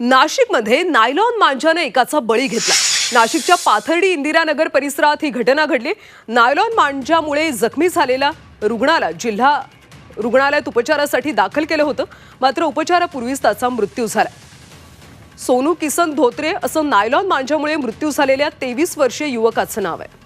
नाशिकमध्ये नायलॉन मांजाने एकाचा बळी घेतला. नाशिकच्या पाथर्डी इंदिरानगर परिसरात ही घटना घडली. नायलॉन मांजामुळे जखमी झालेला रुग्णाला जिल्हा रुग्णालयात उपचारासाठी दाखल केलं होतं. मात्र उपचारापूर्वीच त्याचा मृत्यू झाला. सोनू किसन धोत्रे असं नायलॉन मांजामुळे मृत्यू झालेल्या तेवीस वर्षीय युवकाचं नाव आहे.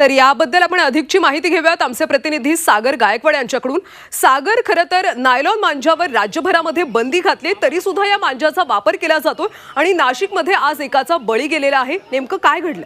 तर याबद्दल आपण अधिकची माहिती घेऊयात. आमचे प्रतिनिधी सागर गायकवाड यांच्याकडून. सागर खरं तर नायलॉन मांजावर राज्यभरामध्ये बंदी घातली तरी सुद्धा या मांजाचा वापर केला जातो आणि नाशिकमध्ये आज एकाचा बळी गेलेला आहे. नेमकं काय घडलं?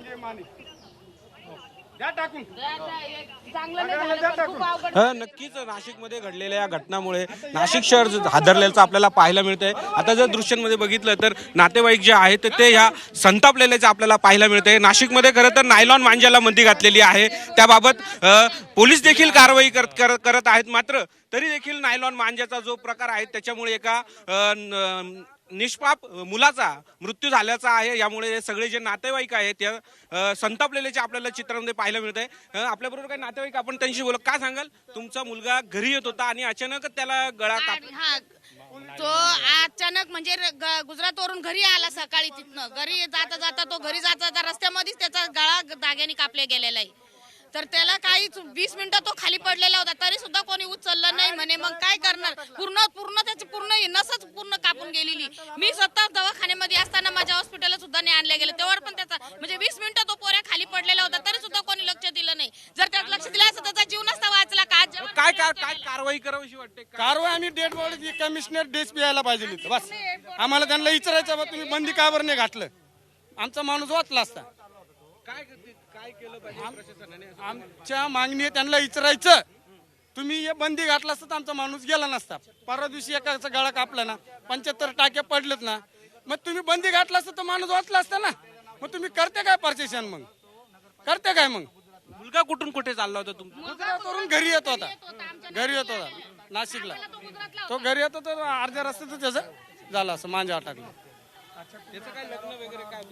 हा नक्कीच नाशिकमध्ये घडलेल्या या घटनामुळे नाशिक शहर ज- हादरलेलं आपल्याला पाहायला मिळतंय. आता जर दृश्यांमध्ये बघितलं तर नातेवाईक जे आहेत ते ह्या संतापलेल्याचं आपल्याला पाहायला मिळतंय. नाशिकमध्ये खरं तर नायलॉन मांजाला बंदी घातलेली आहे. त्याबाबत अ, पोलीस देखील कारवाई करत करत- करत आहेत. मात्र तरी देखील नायलॉन मांजाचा जो प्रकार आहे त्याच्यामुळे एका अ, न- निष्पाप मुलाचा मृत्यू झाल्याचा आहे. यामुळे हे सगळे जे नातेवाईक आहेत त्या संतापलेल्याचे आपल्याला चित्रामध्ये पाहायला मिळत आहे आपल्याबरोबर काही नातेवाईक आपण त्यांची बोलत काय सांगाल? तुमचा मुलगा घरी येत होता आणि अचानक त्याला गळा काप हा तो अचानक म्हणजे गुजरातवरून घरी आला सकाळी तिथनं. घरी जाता जाता तो घरी जाता जाता रस्त्यामध्येच त्याचा गळा दाग्याने कापले गेलेला आहे तर त्याला काहीच वीस मिनिटं तो खाली पडलेला होता. तरी सुद्धा कोणी उचललं नाही म्हणे. मग काय करणार? पूर्ण पूर्ण त्याची पूर्ण नसच पूर्ण कापून गेलेली. मी स्वतः दवाखान्यामध्ये असताना माझ्या हॉस्पिटलला सुद्धा नाही आणले गेले. तेव्हा पण त्याचा म्हणजे वीस मिनिटं तो पोऱ्या खाली पडलेला होता तरी सुद्धा कोणी लक्ष दिलं नाही. जर त्यात लक्ष दिलं असतं त्याचा जीव नसता वाचला का? आज काय काय काय कारवाई करावीशी वाटते? काय? कारवाई आणि डेड बॉडी कमिशनर डेस यायला पाहिजे इथं. बस. आम्हाला त्यांना विचारायचं बा तुम्ही बंदी का बरं नाही घातलं? आमचा माणूस वाचला असता. काय काय केलं पाहिजे प्रशासनाने? आमच्या मागणी आहे त्यांना विचारायचं तुम्ही हे बंदी घातला असतं तर आमचा माणूस गेला नसता. परवा दिवशी एकाचा गळा कापला ना पंच्याहत्तर टाके पडलेत ना मग तुम्ही बंदी घातला असतं तर माणूस वाचला असता ना. मग तुम्ही करते काय प्रशासन मग? करते काय मग? मुलगा कुठून कुठे चालला होता तुमचा गुजरातवरून घरी येत होता. घरी येत होता नाशिकला. तो घरी येतो तर अर्ध्या रस्त्यात त्याचं झालं असं मांजा टाकलं.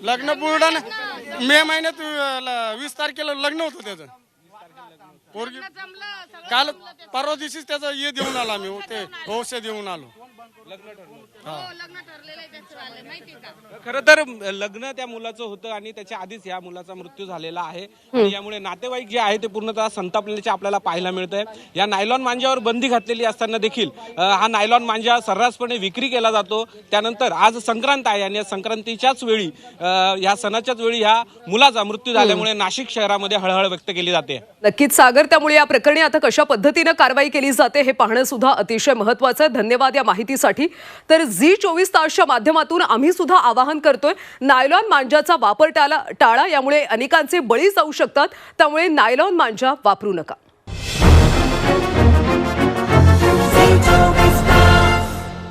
लग्न बुलढाणा मे महिन्यात वीस तारखेला लग्न होतं त्याचं. पोरगी काल परवा दिवशीच त्याचं हे देऊन आलो आम्ही हो, ते औषध देऊन आलो. लग्न ठरलेलं आहे त्याचं वालं, माहितीये का? खरं तर लग्न त्या मुलाचं होतं आणि त्याच्या आधीच या मुलाचा मृत्यू झालेला आहे. आणि यामुळे नातेवाईक जे आहे ते पूर्णतः संतापलेल्याचे आपल्याला पाहायला मिळत आहे या नायलॉन मांजावर बंदी घातलेली असताना देखील अ, हा नायलॉन मांजा सर्रासपणे विक्री केला जातो. त्यानंतर आज संक्रांत आहे आणि या संक्रांतीच्याच वेळी अ, या सणाच्याच वेळी ह्या मुलाचा मृत्यू झाल्यामुळे नाशिक शहरामध्ये हळहळ व्यक्त केली जाते. नक्कीच सागर त्यामुळे या प्रकरणी आता कशा पद्धतीनं कारवाई केली जाते हे पाहणं सुद्धा अतिशय महत्वाचं आहे. धन्यवाद या माहितीसाठी. तर झी चोवीस तासच्या माध्यमातून आम्ही सुद्धा आवाहन करतोय नायलॉन मांजाचा वापर टाळा टाळा यामुळे अनेकांचे बळी जाऊ शकतात. त्यामुळे नायलॉन मांजा वापरू नका.